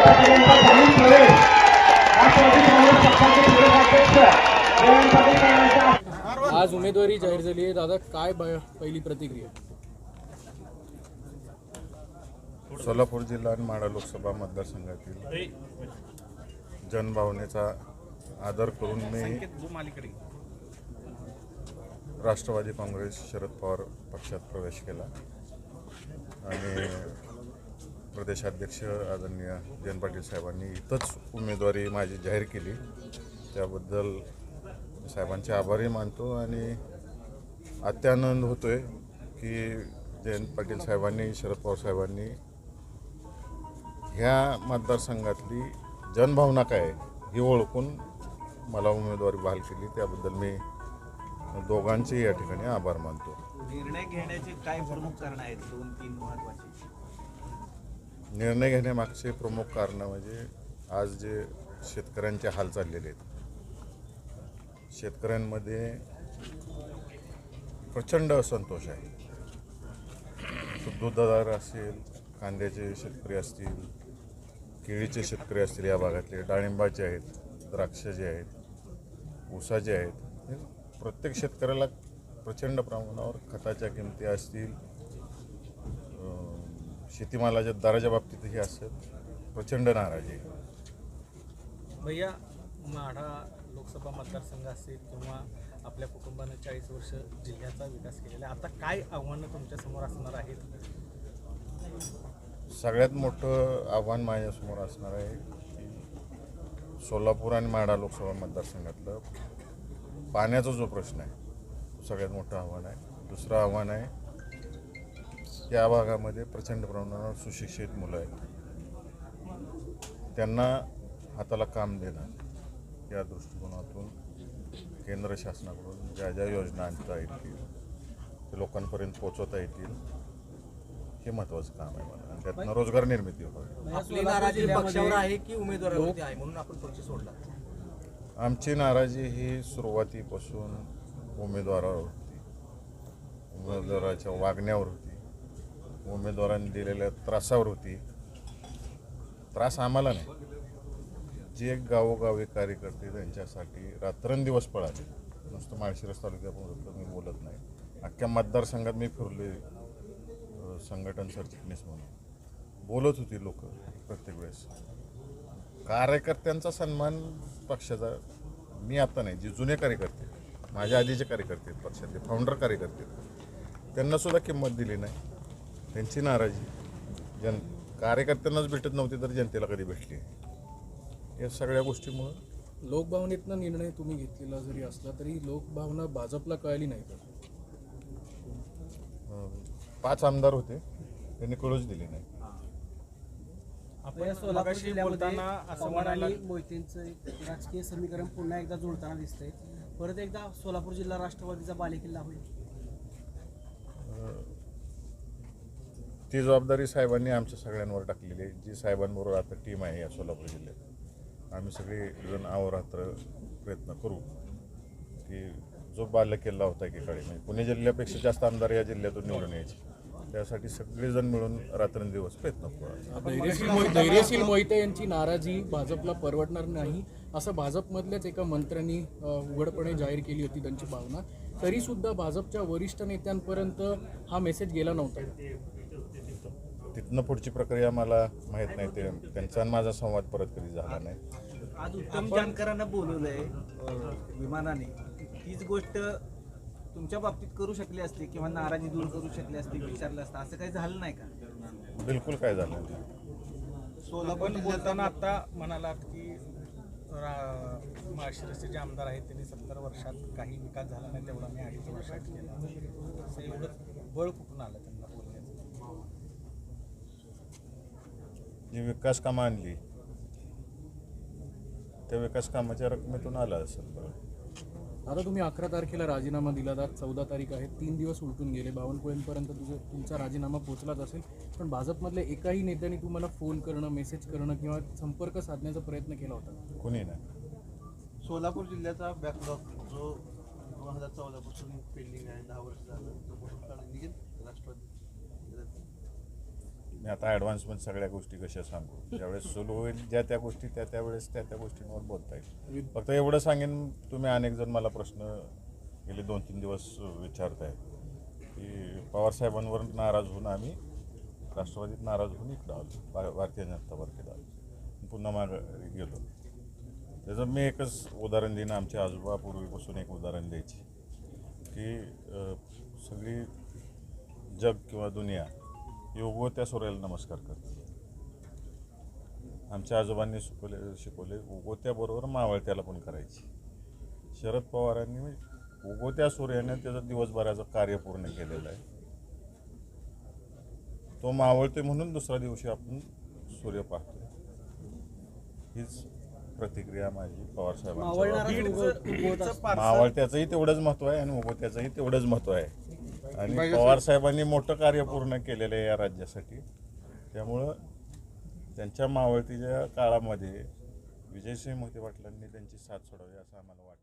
यांचा प्रवेश राष्ट्रवादी काँग्रेस पक्षाचे आज उमेदवारी जाहीर झाली आहे. दादा काय पहिली प्रतिक्रिया? सोलापूर जिल्हा आणि माडा लोकसभा मतदारसंघातील जनभावनेचा आदर करून मी राष्ट्रवादी काँग्रेस शरद पवार पक्षात प्रवेश केला. आणि प्रदेशाध्यक्ष आदरणीय जयंत पाटील साहेबांनी इथंच उमेदवारी माझी जाहीर केली. त्याबद्दल साहेबांचे आभारही मानतो आणि अत्यानंद होतो आहे की जयंत पाटील साहेबांनी शरद पवार साहेबांनी ह्या मतदारसंघातली जनभावना काय आहे ही ओळखून मला उमेदवारी बहाल केली. त्याबद्दल मी दोघांचेही या ठिकाणी आभार मानतो. निर्णय घेण्याचे काय प्रमुख कारण आहेत? दोन तीन महत्त्वाचे निर्णय घेण्यामागचे प्रमुख कारणं म्हणजे आज जे शेतकऱ्यांचे हाल चाललेले आहेत. शेतकऱ्यांमध्ये प्रचंड असंतोष आहे. दुधदार असेल कांद्याचे शेतकरी असतील केळीचे शेतकरी असतील या भागातले डाळिंबाचे आहेत द्राक्ष जे आहेत ऊसाचे आहेत. हे प्रत्येक शेतकऱ्याला प्रचंड प्रमाणावर खताच्या किमती असतील शेतीमालाच्या दराच्या बाबतीतही असेल. प्रचंड नाराजी. आहे भैया माढा लोकसभा मतदारसंघ असेल किंवा आपल्या कुटुंबानं चाळीस वर्ष जिल्ह्याचा विकास केलेला आहे आता काय आव्हानं तुमच्यासमोर असणार आहेत? सगळ्यात मोठं आव्हान माझ्यासमोर असणार आहे सोलापूर आणि माढा लोकसभा मतदारसंघातलं पाण्याचा जो प्रश्न आहे तो सगळ्यात मोठं आव्हान आहे. दुसरं आव्हान आहे या भागामध्ये प्रचंड प्रमाणावर सुशिक्षित मुलं आहेत. त्यांना हाताला काम देणं या दृष्टिकोनातून केंद्र शासनाकडून ज्या ज्या योजना आणता येतील ते लोकांपर्यंत पोचवता येतील हे महत्त्वाचं काम आहे मला. आणि त्यातनं रोजगार निर्मिती होईल आमची नाराजी ही सुरुवातीपासून उमेदवारावर होती उमेदवाराच्या वागण्यावर उमेदवारांनी दिलेल्या त्रासावर होती. त्रास आम्हाला नाही. जे गावोगावी कार्यकर्ते त्यांच्यासाठी रात्रंदिवस पळाले. नुसतं माळशिरस तालुक्यापुरतं मी बोलत नाही. अख्ख्या मतदारसंघात मी फिरले संघटन सरचिटणीस म्हणून. बोलत होती लोक प्रत्येक वेळेस. कार्यकर्त्यांचा सन्मान पक्षाचा मी आता नाही जे जुने कार्यकर्ते माझ्या आधीचे कार्यकर्ते आहेत पक्षातले फाउंडर कार्यकर्ते त्यांनासुद्धा किंमत दिली नाही. त्यांची नाराजी. जन कार्यकर्त्यांनाच भेटत नव्हती तर जनतेला कधी भेटली या सगळ्या गोष्टीमुळं लोकभावनेतनं निर्णय तुम्ही घेतलेला जरी असला तरी लोकभावना भाजपला कळली नाही तर. पाच आमदार होते. त्यांनी कळूच दिली नाही. आपल्या सोलापूर जिल्ह्यामध्ये पवार आणि मोहितेंचं एक राजकीय समीकरण पुन्हा एकदा जुळताना दिसतंय. परत एकदा सोलापूर जिल्हा राष्ट्रवादीचा बालेकिल्ला होईल. ती जबाबदारी साहेबांनी आमच्या सगळ्यांवर टाकलेली आहे. जी साहेबांबरोबर आता टीम आहे या सोलापूर जिल्ह्यात. आम्ही सगळेजण अहोरात्र प्रयत्न करू की जो बाल्य किल्ला होता एकेकाळी म्हणजे पुणे जिल्ह्यापेक्षा जास्त आमदार या जिल्ह्यातून निवडून यायचे. त्यासाठी सगळेजण मिळून रात्रंदिवस प्रयत्न करू धैर्यशील मोहिते मोहिते यांची नाराजी भाजपला परवडणार नाही असं भाजपमधल्याच एका मंत्र्यांनी उघडपणे जाहीर केली होती त्यांची भावना. तरी सुद्धा भाजपच्या वरिष्ठ नेत्यांपर्यंत हा मेसेज गेला नव्हता. तिथनं पुढची प्रक्रिया मला माहीत नाही ते त्यांचा आणि माझा संवाद परत कधी झाला नाही. आज उत्तम जानकरांना बोलवलंय अं, विमानाने. तीच गोष्ट तुमच्या बाबतीत करू शकली असते किंवा नाराजी दूर करू शकली असते विचारलं असतं असं काही झालं नाही का? बिलकुल काय झालं नाही. आपण बोलताना आता म्हणालात की रा- माळशिरसचे जे आमदार आहेत त्यांनी सत्तर वर्षात काही विकास झाला नाही तेवढा मी अडीच वर्षात केला. असं एवढं बळ कुठून आलं त्यांना बोलण्याचं जी विकास कामं आणली. त्या विकास कामाच्या रकमेतून आलं असेल बरं. आता तुम्ही अकरा तारखेला राजीनामा दिला आज चौदा तारीख आहे. तीन दिवस उलटून गेले. बावनकुळेंपर्यंत तुझं तुमचा राजीनामा पोहोचलाच असेल. पण भाजपमधल्या एकाही नेत्याने तुम्हाला फोन करणं मेसेज करणं किंवा संपर्क साधण्याचा प्रयत्न केला होता. कुणी नाही. सोलापूर जिल्ह्याचा बॅकलॉग जो दोन हजार चौदा पासून पेंडिंग आहे दहा वर्ष झालं तो भरून काढून निघेल राष्ट्रवादी मी आता ॲडव्हान्समध्ये सगळ्या गोष्टी कशा सांगू? ज्यावेळेस सुरू होईल ज्या त्या गोष्टी त्या त्यावेळेस त्या त्या गोष्टींवर बोलता येईल. फक्त एवढं सांगेन तुम्ही अनेक जण मला प्रश्न गेले दोन तीन दिवस विचारताय. की पवारसाहेबांवर नाराज होऊन आम्ही राष्ट्रवादीत नाराज होऊन इकडं आलो भारतीय जनता पार्टीत आलो. पुन्हा मागे गेलो. त्याचं मी एकच उदाहरण देईन आमचे आजोबा पूर्वीपासून एक उदाहरण द्यायची. की सगळी जग किंवा दुनिया उगवत्या सूर्याला नमस्कार करते. आमच्या आजोबांनी शिकवले शिकवले उगवत्याबरोबर मावळत्याला पण करायची. शरद पवारांनी उगवत्या सूर्याने त्याचं दिवसभराचं कार्य पूर्ण केलेलं आहे. तो मावळते म्हणून दुसऱ्या दिवशी आपण सूर्य पाहतोय. हीच प्रतिक्रिया माझी उगवत असतो. मावळत्याचंही तेवढंच महत्त्व आहे आणि उगवत्याचंही तेवढंच महत्त्व आहे. आणि पवार साहेबांनी मोठं कार्य पूर्ण केलेलं आहे या राज्यासाठी. त्यामुळं त्यांच्या मावळतीच्या काळामध्ये विजयसिंह मोहिते पाटलांनी त्यांची साथ सोडावी असं आम्हाला वाटत.